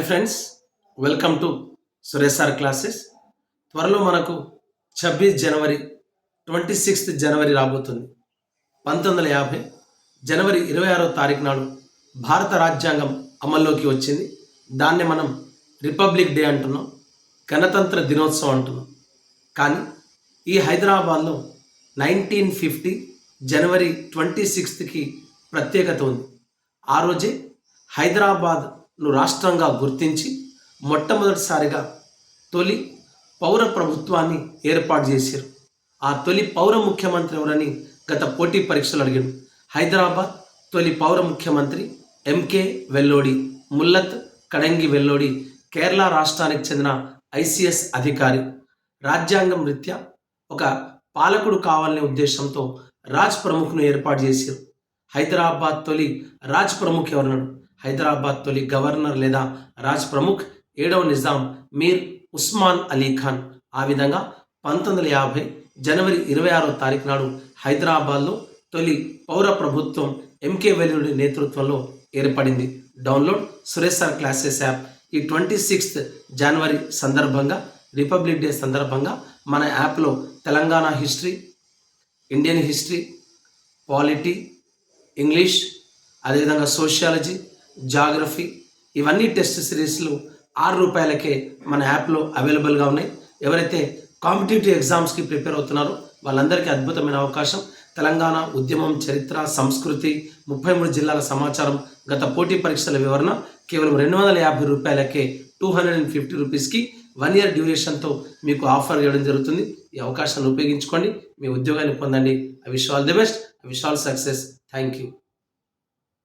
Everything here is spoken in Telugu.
Hi friends welcome to Suresh sir classes త్వరలో మనకు ఛబ్బీస్ జనవరి ట్వంటీ సిక్స్త్ జనవరి రాబోతుంది. పంతొమ్మిది వందల యాభై జనవరి ఇరవై ఆరో తారీఖు నాడు భారత రాజ్యాంగం అమల్లోకి వచ్చింది. దాన్ని మనం రిపబ్లిక్ డే అంటున్నాం గణతంత్ర దినోత్సవం అంటున్నాం. కానీ ఈ హైదరాబాద్లో నైన్టీన్ ఫిఫ్టీ జనవరి ట్వంటీ సిక్స్త్కి ప్రత్యేకత ఉంది. ఆ రోజే హైదరాబాద్ ను రాష్ట్రంగా గుర్తించి మొట్టమొదటిసారిగా తొలి పౌర ప్రభుత్వాన్ని ఏర్పాటు చేశారు. ఆ తొలి పౌర ముఖ్యమంత్రి ఎవరని గత పోటీ పరీక్షలు అడిగాడు. హైదరాబాద్ తొలి పౌర ముఖ్యమంత్రి ఎంకే వెల్లోడి ముల్లత్ కడంగి వెల్లోడి కేరళ రాష్ట్రానికి చెందిన ఐసిఎస్ అధికారి. రాజ్యాంగం రీత్యా ఒక పాలకుడు కావాలనే ఉద్దేశంతో రాజ్ ప్రముఖ్ను ఏర్పాటు చేశారు. హైదరాబాద్ తొలి రాజ్ ప్రముఖ్ ఎవరన్నాడు? హైదరాబాద్ తొలి గవర్నర్ లేదా రాజ్ ప్రముఖ్ ఏడవ నిజాం మీర్ ఉస్మాన్ అలీ ఖాన్. ఆ విధంగా పంతొమ్మిది వందల యాభై జనవరి ఇరవై ఆరో తారీఖు నాడు హైదరాబాద్లో తొలి పౌర ప్రభుత్వం ఎంకే వెల్లుడి నేతృత్వంలో ఏర్పడింది. Download Suresh sir classes app. ఈ ట్వంటీ సిక్స్త్ జనవరి సందర్భంగా రిపబ్లిక్ డే సందర్భంగా మన యాప్లో Telangana history Indian history polity English అదేవిధంగా సోషియాలజీ జాగ్రఫీ ఇవన్నీ టెస్ట్ సిరీస్లు ఆరు రూపాయలకే మన యాప్లో అవైలబుల్గా ఉన్నాయి. ఎవరైతే కాంపిటేటివ్ ఎగ్జామ్స్కి ప్రిపేర్ అవుతున్నారో వాళ్ళందరికీ అద్భుతమైన అవకాశం. తెలంగాణ ఉద్యమం చరిత్ర సంస్కృతి ముప్పై మూడు జిల్లాల సమాచారం గత పోటీ పరీక్షల వివరణ కేవలం రెండు వందల యాభై రూపాయలకే టూ హండ్రెడ్ అండ్ ఫిఫ్టీ రూపీస్కి వన్ ఇయర్ డ్యూరేషన్తో మీకు ఆఫర్ ఇవ్వడం జరుగుతుంది. ఈ అవకాశాన్ని ఉపయోగించుకోండి. మీ ఉద్యోగాన్ని పొందండి. I wish all the best I wish all success thank you